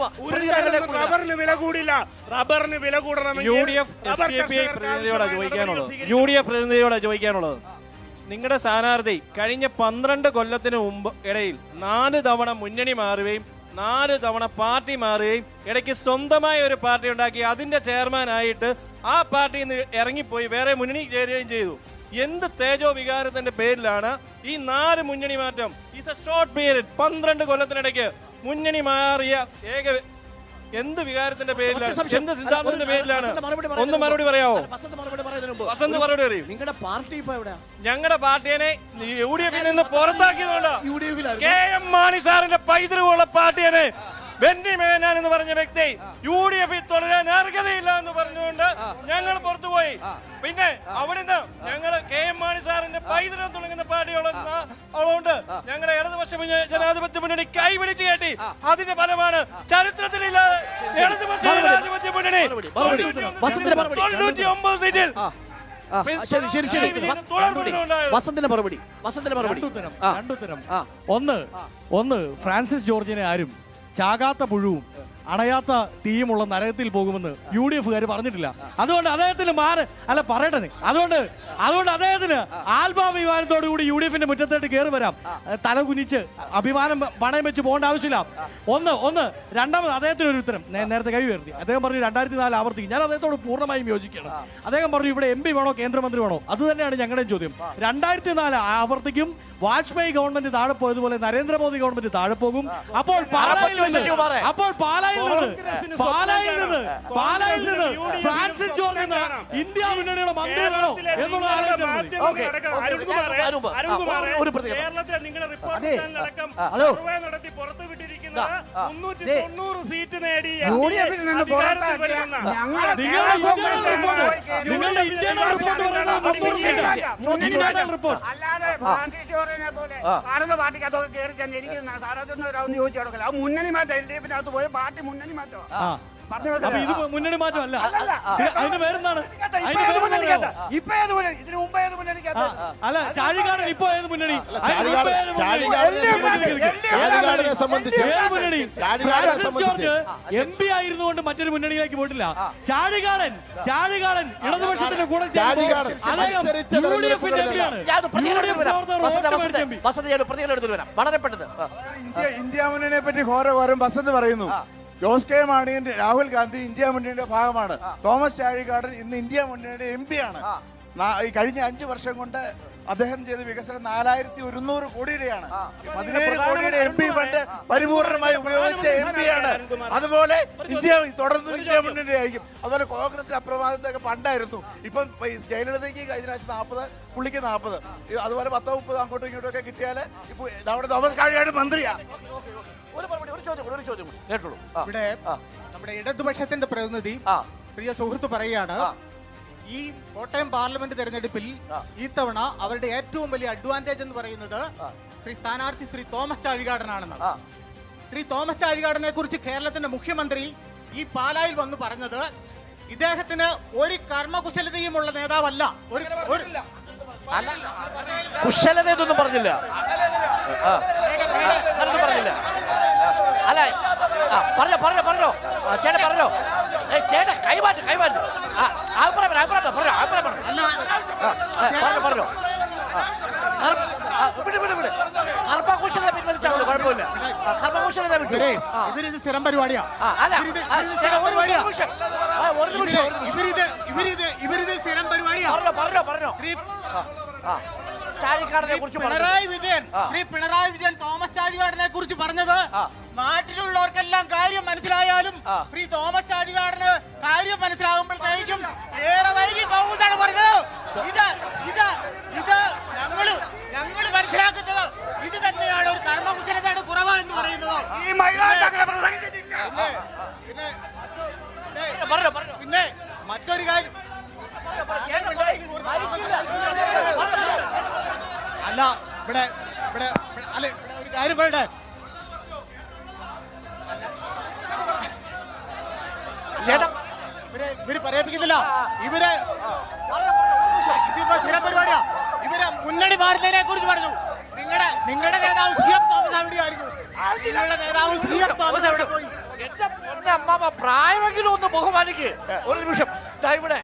റബ്ബറിന് വില കൂടില്ല. റബ്ബറിന് വില കൂടണമെങ്കിൽ U D F S D P പ്രതിനിധിയോടാ ചോദിക്കാനുള്ളത്? നടപടികൾ യു ഡി എഫ് പ്രതിനിധിയോടാ ചോദിക്കാനുള്ളത്? നിങ്ങളുടെ സ്ഥാനാർത്ഥി കഴിഞ്ഞ പന്ത്രണ്ട് കൊല്ലത്തിന് മുമ്പ് ഇടയിൽ നാല് തവണ മുന്നണി മാറുകയും നാല് തവണ പാർട്ടി മാറുകയും ഇടയ്ക്ക് സ്വന്തമായ ഒരു പാർട്ടി ഉണ്ടാക്കി അതിന്റെ ചെയർമാനായിട്ട് ആ പാർട്ടിയിൽ നിന്ന് ഇറങ്ങിപ്പോയി വേറെ മുന്നണി ചേരുകയും ചെയ്തു. എന്ത് തേജോ വികാരത്തിന്റെ പേരിലാണ് ഈ നാല് മുന്നണി മാറ്റം? ഇറ്റ്സ് എ ഷോർട്ട് പീരീഡ് പന്ത്രണ്ട് കൊല്ലത്തിനിടയ്ക്ക് മുന്നണി മാറിയ ഏക എന്ത് വികാരത്തിന്റെ പേരിലാണ്? എന്ത് സിദ്ധാന്തത്തിന്റെ പേരിലാണ്? ഒന്ന് മറുപടി പറയാമോ വസന്ത് മറുപടി അറിയും നിങ്ങളുടെ പാർട്ടി ഇപ്പൊ ഞങ്ങളുടെ പാർട്ടിയെ യു ഡി എഫിൽ നിന്ന് പുറത്താക്കിയതുകൊണ്ട് കെ എം മാണി സാറിന്റെ പൈതൃകമുള്ള പാർട്ടിയെ ബെന്നി മേനാൻ എന്ന് പറഞ്ഞ വ്യക്തി യു ഡി എഫിൽ തുടരാൻ അർഹതയില്ല എന്ന് പറഞ്ഞുകൊണ്ട് ഞങ്ങൾ പുറത്തുപോയി പിന്നെ അവിടുന്ന് ഞങ്ങൾ കെ എം മാണി സാറിന്റെ പൈതൃകം തുടങ്ങുന്ന പാർട്ടികളുണ്ട് ഞങ്ങളുടെ ഇടതുപക്ഷ ജനാധിപത്യ മുന്നണി കൈപിടിച്ച് കേട്ടി അതിന്റെ ഫലമാണ് ചരിത്രത്തിലില്ലാതെ ഇടതുപക്ഷ ജനാധിപത്യ മുന്നണി. തൊണ്ണൂറ്റി ഒമ്പത് സീറ്റിൽ ശരി ശരി ശരി. വസന്തിന്റെ മറുപടി. വസന്തിന്റെ മറുപടി. രണ്ടുത്തരം ആ. ഒന്ന് ഒന്ന് ഫ്രാൻസിസ് ജോർജിനെ ആരും ചാകാത്ത പുഴുവും. അണയാത്ത ടീമുള്ള നരകത്തിൽ പോകുമെന്ന് യു ഡി എഫുകാർ പറഞ്ഞിട്ടില്ല. അതുകൊണ്ട് അദ്ദേഹത്തിന് മാറി അല്ല പറയട്ടെ അതുകൊണ്ട് അതുകൊണ്ട് അദ്ദേഹത്തിന് ആത്മാഭിമാനത്തോടു കൂടി യു ഡി എഫിന്റെ മുറ്റത്തേട്ട് കയറി വരാം. തല കുനിച്ച് അഭിമാനം പണയം വെച്ച് പോകേണ്ട ആവശ്യമില്ല. ഒന്ന് ഒന്ന് രണ്ടാമത് അദ്ദേഹത്തിന് ഒരു ഉത്തരം. ഞാൻ നേരത്തെ കൈ ഉയർത്തി. അദ്ദേഹം പറഞ്ഞു രണ്ടായിരത്തി നാല് ആവർത്തിക്കും. ഞാൻ അദ്ദേഹത്തോട് പൂർണമായും യോജിക്കുകയാണ്. അദ്ദേഹം പറഞ്ഞു ഇവിടെ എം പി വേണോ കേന്ദ്രമന്ത്രി വേണോ? അത് തന്നെയാണ് ഞങ്ങളുടെ ചോദ്യം. രണ്ടായിരത്തി നാല് ആവർത്തിക്കും വാജ്പേയി ഗവൺമെന്റ് താഴെ പോയതുപോലെ നരേന്ദ്രമോദി ഗവൺമെന്റ് താഴെ പോകും. അപ്പോൾ പാലായിൽ. അപ്പോൾ പാലായിൽ പാലായിൽ നിന്ന് പാലായിൽ നിന്ന് ഫ്രാൻസിസ് ജോർജ് എന്ന ഇന്ത്യ മുന്നണിയുടെ മന്ത്രി വേണോ കേരളത്തിലെ എന്നുള്ള നിങ്ങളുടെ. മാധ്യമങ്ങൾ അടക്കം നിങ്ങളുടെ. സർവേ നടത്തി പുറത്തു വിട്ടിരിക്കുന്ന. മുന്നൂറ്റി. തൊണ്ണൂറ് സീറ്റ് നേടി യു ഡി റിപ്പോർട്ട്. അല്ലാതെ ഫ്രാൻസിസ് ജോർജിനെ പോലെ കാണുന്ന പാർട്ടിക്ക് അതൊക്കെ കയറി ചെന്ന് എനിക്ക് സാറതൊന്നും ഒന്ന് ചോദിച്ചു കൊടുക്കില്ല. ആ മുന്നണി മാറ്റം എൽ ഡി എഫിനകത്ത് പോയ പാർട്ടി മുന്നണി മാറ്റം. അപ്പൊ ഇത് മുന്നണി മാറ്റമല്ല. അതിന്റെ പേരെന്താണ്? ഇപ്പൊ ഏത് മുന്നണി? ഇതിനു മുമ്പ് ഏത് ആ, അല്ല ചാഴികാടൻ ഇപ്പൊ ഏത് മുന്നണി? സംബന്ധിച്ച്. എം പി ആയിരുന്നുകൊണ്ട് മറ്റൊരു മുന്നണിയിലേക്ക് പോയിട്ടില്ല. ചാഴികാടൻ ചാഴികാടൻ ഇടതുപക്ഷത്തിന്റെ കൂടെ യു ഡി എഫിന്റെ എം പിയാണ്. യു ഡി എഫ് പ്രവർത്തകർ വളരെ പെട്ടെന്ന് ഇന്ത്യ ഇന്ത്യ മുന്നണിയെ പറ്റി ഘോരഘോരം ബസന്ത് പറയുന്നു. ജോസ് കെ മാണിന്റെ രാഹുൽ ഗാന്ധി ഇന്ത്യ മുന്നണിയുടെ ഭാഗമാണ്. തോമസ് ചാഴികാടൻ ഇന്ന് ഇന്ത്യ മുന്നണിയുടെ എം പി ആണ്. ഈ കഴിഞ്ഞ അഞ്ചു വർഷം കൊണ്ട് അദ്ദേഹം ചെയ്ത വികസനം നാലായിരത്തി ഒരുന്നൂറ് കോടിയുടെയാണ്. പതിനേഴ് കോടിയുടെ എം പി ഫണ്ട് പരിപൂർണമായി ഉപയോഗിച്ച എം പി ആണ്. അതുപോലെ ഇന്ത്യ തുടർന്ന് ഇന്ത്യ മുന്നണി ആയിരിക്കും. അതുപോലെ കോൺഗ്രസ് അപ്രമാദത്തൊക്കെ പണ്ടായിരുന്നു. ഇപ്പം ജയലളിതയ്ക്ക് കഴിഞ്ഞ പ്രാവശ്യം നാൽപ്പത് പുള്ളിക്ക് നാൽപ്പത് അതുപോലെ പത്തോ മുപ്പതോ അങ്ങോട്ടും ഇങ്ങോട്ടും ഒക്കെ കിട്ടിയാൽ ഇപ്പൊ നമ്മുടെ തോമസ് കാഴിയാണ് മന്ത്രിയാ. ഒരു ചോദ്യം കൂടി. കേട്ടോളൂ ആ. ഇവിടെ ആ. നമ്മുടെ ഇടതുപക്ഷത്തിന്റെ പ്രതിനിധി ആ. പ്രിയ സുഹൃത്ത് പറയുകയാണ് ആ. ഈ കോട്ടയം പാർലമെന്റ് തെരഞ്ഞെടുപ്പിൽ ആ. ഈ തവണ അവരുടെ ഏറ്റവും വലിയ അഡ്വാന്റേജ് എന്ന് പറയുന്നത് ശ്രീ സ്ഥാനാർത്ഥി ശ്രീ തോമസ് ചാഴികാടനാണെന്നാണ് ആ. ശ്രീ തോമസ് ചാഴികാടനെ കുറിച്ച് കേരളത്തിന്റെ മുഖ്യമന്ത്രി ഈ പാലായിൽ വന്ന് പറഞ്ഞത് ഇദ്ദേഹത്തിന് ഒരു കർമ്മകുശലതയുമുള്ള നേതാവല്ല ഒരു ഒരു കുശലത ഇതൊന്നും പറഞ്ഞില്ല ആ. അല്ല ആ പറഞ്ഞോ പറഞ്ഞോ പറഞ്ഞോ. ആ, ചേട്ടാ പറഞ്ഞോ. ഏയ് ചേട്ടാ കൈമാറ്റം കൈമാറ്റം. ആ അഭിപ്രായം പറ, അഭിപ്രായം പറ, പറഞ്ഞോ അഭിപ്രായം പറഞ്ഞോ പറഞ്ഞോ. പറഞ്ഞോ വിട് വിട് വിട്. കർമ്മകുശലത പിൻവലിച്ചാൽ മതി കുഴപ്പമില്ല. ആ ഇവരിത് സ്ഥിരം പരിപാടിയാ. അല്ല ഒരു നിമിഷം. ഒരു നിമിഷം. ഇവരിത് ഇവരിത് ഇവരിത് സ്ഥിരം പരിപാടിയാ. പറഞ്ഞോ പറഞ്ഞോ പറഞ്ഞോ. ആ. ചാഴിക്കാടനെ കുറിച്ച് പിണറായി വിജയൻ ശ്രീ പിണറായി വിജയൻ തോമസ് ചാഴികാടനെ കുറിച്ച് പറഞ്ഞത് നാട്ടിലുള്ളവർക്കെല്ലാം കാര്യം മനസ്സിലായാലും ശ്രീ തോമസ് ചാഴികാടന് കാര്യം മനസ്സിലാകുമ്പോഴത്തേക്കും ഏറെ വൈകി പോകുന്നതാണ് പറഞ്ഞത് ഇത് ഇത് ഇത് ഞങ്ങൾ ഞങ്ങൾ മനസ്സിലാക്കുന്നത് ഇത് തന്നെയാണ് ഒരു കർമ്മകുശലതയുടെ കുറവ് എന്ന് പറയുന്നത് ഈ മഹിളാ അങ്ങനെ പ്രസംഗിച്ചിട്ടില്ല പിന്നെ പിന്നെ പിന്നെ പറഞ്ഞോ പറഞ്ഞോ പിന്നെ മറ്റൊരു കാര്യം അല്ല ഇവിടെ ഇവിടെ അല്ലെ ഇവിടെ ഒരു കാര്യം പറയട്ടെ. ചേട്ടാ. ഇവരെ ഇവർ പറയിപ്പിക്കുന്നില്ല. ഇവർ ഇതിപ്പോ സ്ഥിരം പരിപാടിയാ. ഇവർ മുന്നണി മാറുന്നതിനെ കുറിച്ച് പറഞ്ഞു. നിങ്ങളുടെ നിങ്ങളുടെ നേതാവ് സി എം തോമസ് എവിടെയായിരുന്നു നിങ്ങളുടെ നേതാവ് സി എം തോമസ് എവിടെ പോയി? അമ്മാമ പ്രായമെങ്കിലും ഒന്ന് ബഹുമാനിക്ക്. ഒരു നിമിഷം. ദാ ഇവിടെ.